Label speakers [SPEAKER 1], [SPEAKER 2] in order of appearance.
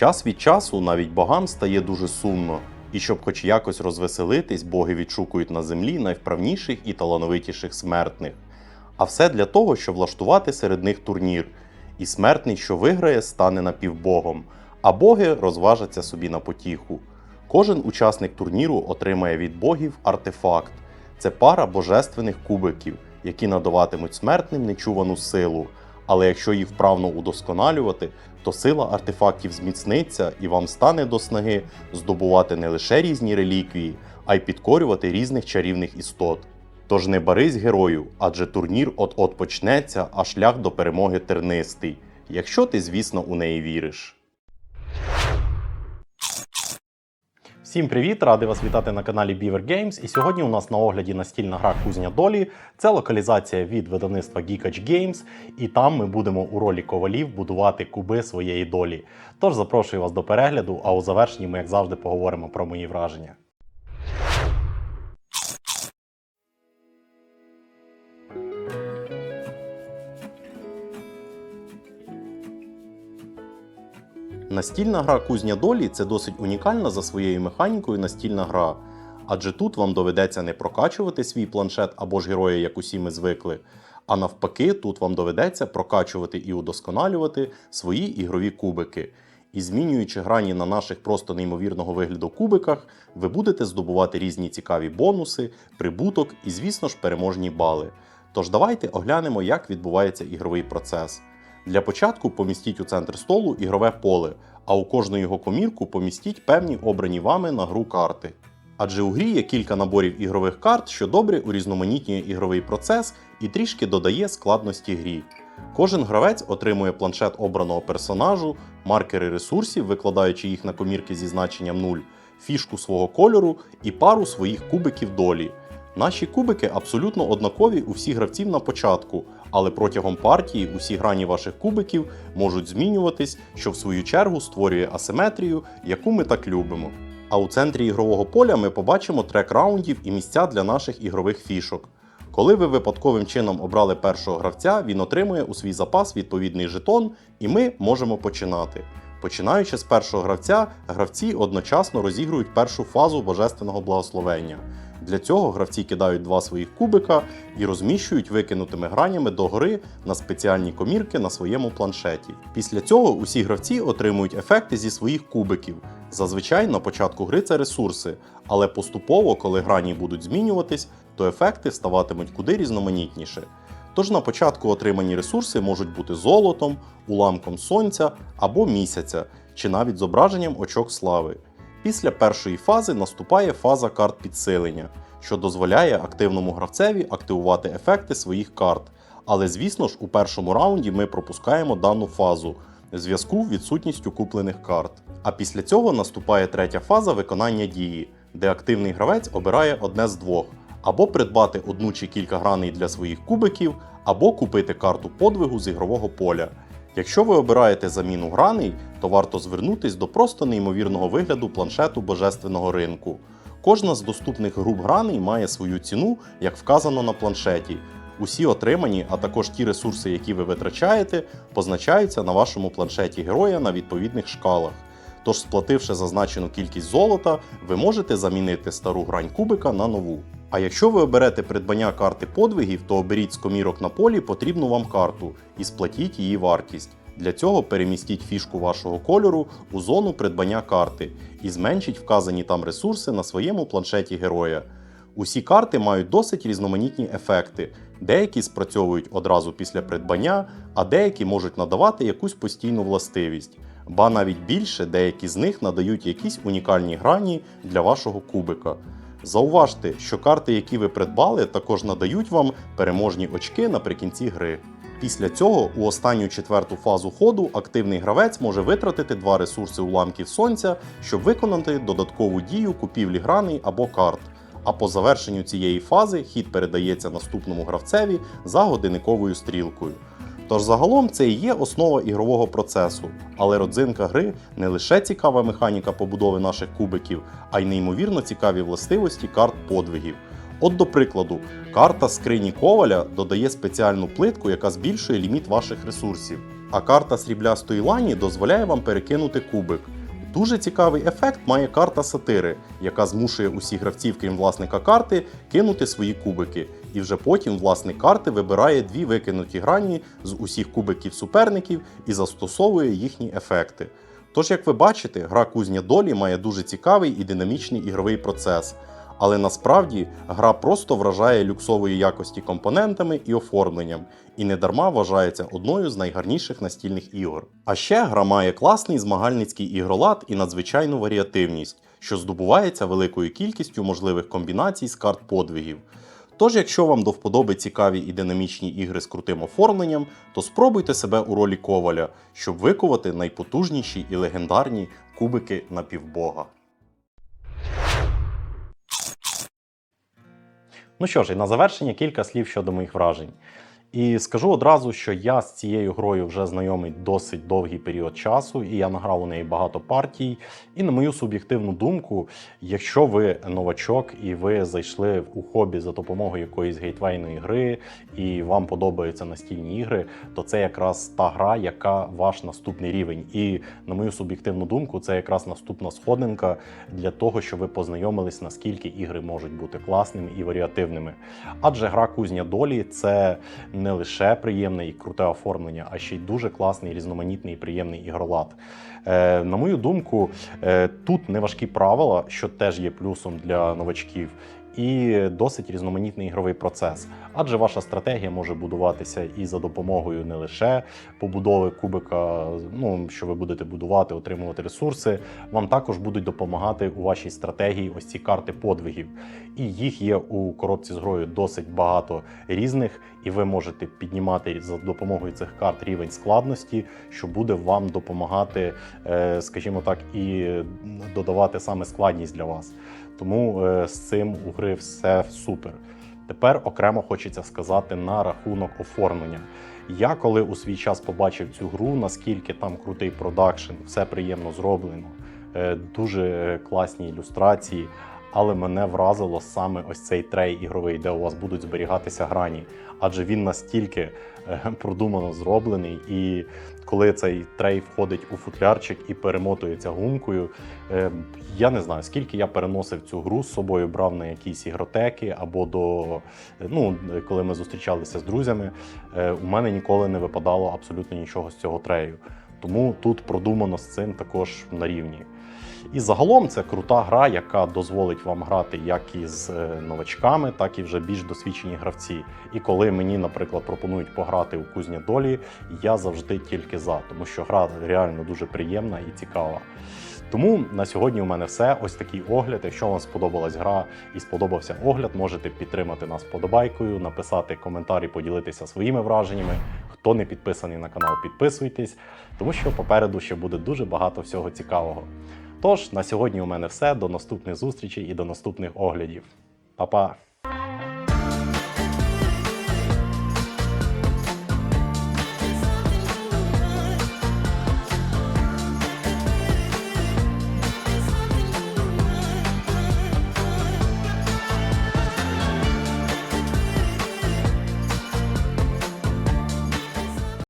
[SPEAKER 1] Час від часу навіть богам стає дуже сумно, і щоб хоч якось розвеселитись, боги відшукують на землі найвправніших і талановитіших смертних. А все для того, щоб влаштувати серед них турнір. І смертний, що виграє, стане напівбогом, а боги розважаться собі на потіху. Кожен учасник турніру отримає від богів артефакт. Це пара божественних кубиків, які надаватимуть смертним нечувану силу. Але якщо їх вправно удосконалювати, то сила артефактів зміцниться і вам стане до снаги здобувати не лише різні реліквії, а й підкорювати різних чарівних істот. Тож не барись герою, адже турнір от-от почнеться, а шлях до перемоги тернистий, якщо ти, звісно, у неї віриш. Всім привіт! Радий вас вітати на каналі Beaver Games. І сьогодні у нас на огляді настільна гра Кузня Долі. Це локалізація від видавництва Geekage Games, і там ми будемо у ролі ковалів будувати куби своєї долі. Тож запрошую вас до перегляду, а у завершенні ми, як завжди, поговоримо про мої враження. Настільна гра Кузня долі це досить унікальна за своєю механікою настільна гра. Адже тут вам доведеться не прокачувати свій планшет або ж героя, як усі ми звикли, а навпаки, тут вам доведеться прокачувати і удосконалювати свої ігрові кубики. І змінюючи грані на наших просто неймовірного вигляду кубиках, ви будете здобувати різні цікаві бонуси, прибуток і, звісно ж, переможні бали. Тож давайте оглянемо, як відбувається ігровий процес. Для початку помістіть у центр столу ігрове поле, а у кожну його комірку помістіть певні обрані вами на гру карти. Адже у грі є кілька наборів ігрових карт, що добре урізноманітнює ігровий процес і трішки додає складності грі. Кожен гравець отримує планшет обраного персонажу, маркери ресурсів, викладаючи їх на комірки зі значенням 0, фішку свого кольору і пару своїх кубиків долі. Наші кубики абсолютно однакові у всіх гравців на початку, але протягом партії усі грані ваших кубиків можуть змінюватись, що в свою чергу створює асиметрію, яку ми так любимо. А у центрі ігрового поля ми побачимо трек раундів і місця для наших ігрових фішок. Коли ви випадковим чином обрали першого гравця, він отримує у свій запас відповідний жетон, і ми можемо починати. Починаючи з першого гравця, гравці одночасно розігрують першу фазу божественного благословення. Для цього гравці кидають два своїх кубика і розміщують викинутими гранями до гори на спеціальні комірки на своєму планшеті. Після цього усі гравці отримують ефекти зі своїх кубиків. Зазвичай на початку гри це ресурси, але поступово, коли грані будуть змінюватись, то ефекти ставатимуть куди різноманітніше. Тож на початку отримані ресурси можуть бути золотом, уламком сонця або місяця, чи навіть зображенням очок слави. Після першої фази наступає фаза карт підсилення, що дозволяє активному гравцеві активувати ефекти своїх карт. Але звісно ж, у першому раунді ми пропускаємо дану фазу в зв'язку відсутністю куплених карт. А після цього наступає третя фаза виконання дії, де активний гравець обирає одне з двох: або придбати одну чи кілька граней для своїх кубиків, або купити карту подвигу з ігрового поля. Якщо ви обираєте заміну граней, то варто звернутись до просто неймовірного вигляду планшету божественного ринку. Кожна з доступних груп граней має свою ціну, як вказано на планшеті. Усі отримані, а також ті ресурси, які ви витрачаєте, позначаються на вашому планшеті героя на відповідних шкалах. Тож, сплативши зазначену кількість золота, ви можете замінити стару грань кубика на нову. А якщо ви оберете придбання карти подвигів, то оберіть з комірок на полі потрібну вам карту і сплатіть її вартість. Для цього перемістіть фішку вашого кольору у зону придбання карти і зменшіть вказані там ресурси на своєму планшеті героя. Усі карти мають досить різноманітні ефекти. Деякі спрацьовують одразу після придбання, а деякі можуть надавати якусь постійну властивість. Ба навіть більше деякі з них надають якісь унікальні грані для вашого кубика. Зауважте, що карти, які ви придбали, також надають вам переможні очки наприкінці гри. Після цього у останню четверту фазу ходу активний гравець може витратити два ресурси уламків сонця, щоб виконати додаткову дію купівлі граней або карт. А по завершенню цієї фази хід передається наступному гравцеві за годинниковою стрілкою. Тож загалом це і є основа ігрового процесу, але родзинка гри не лише цікава механіка побудови наших кубиків, а й неймовірно цікаві властивості карт подвигів. От, до прикладу, карта скрині коваля додає спеціальну плитку, яка збільшує ліміт ваших ресурсів. а карта сріблястої лані дозволяє вам перекинути кубик. Дуже цікавий ефект має карта сатири, яка змушує усіх гравців, крім власника карти, кинути свої кубики. І вже потім власник карти вибирає дві викинуті грані з усіх кубиків суперників і застосовує їхні ефекти. Тож, як ви бачите, гра кузня долі має дуже цікавий і динамічний ігровий процес. Але насправді гра просто вражає люксової якості компонентами і оформленням, і недарма вважається одною з найгарніших настільних ігор. А ще гра має класний змагальницький ігролад і надзвичайну варіативність, що здобувається великою кількістю можливих комбінацій з карт подвигів. Тож, якщо вам до вподоби цікаві і динамічні ігри з крутим оформленням, то спробуйте себе у ролі коваля, щоб викувати найпотужніші і легендарні кубики напівбога. Ну що ж, і на завершення кілька слів щодо моїх вражень. І скажу одразу, що я з цією грою вже знайомий досить довгий період часу, і я награв у неї багато партій. І на мою суб'єктивну думку, якщо ви новачок і ви зайшли у хобі за допомогою якоїсь гейтвейної гри, і вам подобаються настільні ігри, то це якраз та гра, яка ваш наступний рівень. І на мою суб'єктивну думку, це якраз наступна сходинка для того, щоб ви познайомились, наскільки ігри можуть бути класними і варіативними. Адже гра кузня долі це не лише приємне і круте оформлення, а ще й дуже класний, різноманітний і приємний ігролад. Е, на мою думку, е, тут неважкі правила, що теж є плюсом для новачків. І досить різноманітний ігровий процес, адже ваша стратегія може будуватися і за допомогою не лише побудови кубика, ну що ви будете будувати, отримувати ресурси. Вам також будуть допомагати у вашій стратегії ось ці карти подвигів. І їх є у коробці з грою досить багато різних, і ви можете піднімати за допомогою цих карт рівень складності, що буде вам допомагати, е, скажімо так, і додавати саме складність для вас. Тому е, з цим у гри все супер. Тепер окремо хочеться сказати на рахунок оформлення. Я коли у свій час побачив цю гру, наскільки там крутий продакшн, все приємно зроблено, е, дуже класні ілюстрації. Але мене вразило саме ось цей трей ігровий, де у вас будуть зберігатися грані. Адже він настільки е, продумано зроблений, і коли цей трей входить у футлярчик і перемотується гумкою, е, я не знаю, скільки я переносив цю гру з собою, брав на якісь ігротеки або до ну, коли ми зустрічалися з друзями, е, у мене ніколи не випадало абсолютно нічого з цього трею. Тому тут продумано з цим також на рівні. І загалом це крута гра, яка дозволить вам грати як із е, новачками, так і вже більш досвідчені гравці. І коли мені, наприклад, пропонують пограти у кузня долі, я завжди тільки за, тому що гра реально дуже приємна і цікава. Тому на сьогодні у мене все. Ось такий огляд. Якщо вам сподобалась гра і сподобався огляд, можете підтримати нас вподобайкою, написати коментарі, поділитися своїми враженнями. Хто не підписаний на канал, підписуйтесь, тому що попереду ще буде дуже багато всього цікавого. Тож на сьогодні у мене все. До наступних зустрічей і до наступних оглядів. Па-па!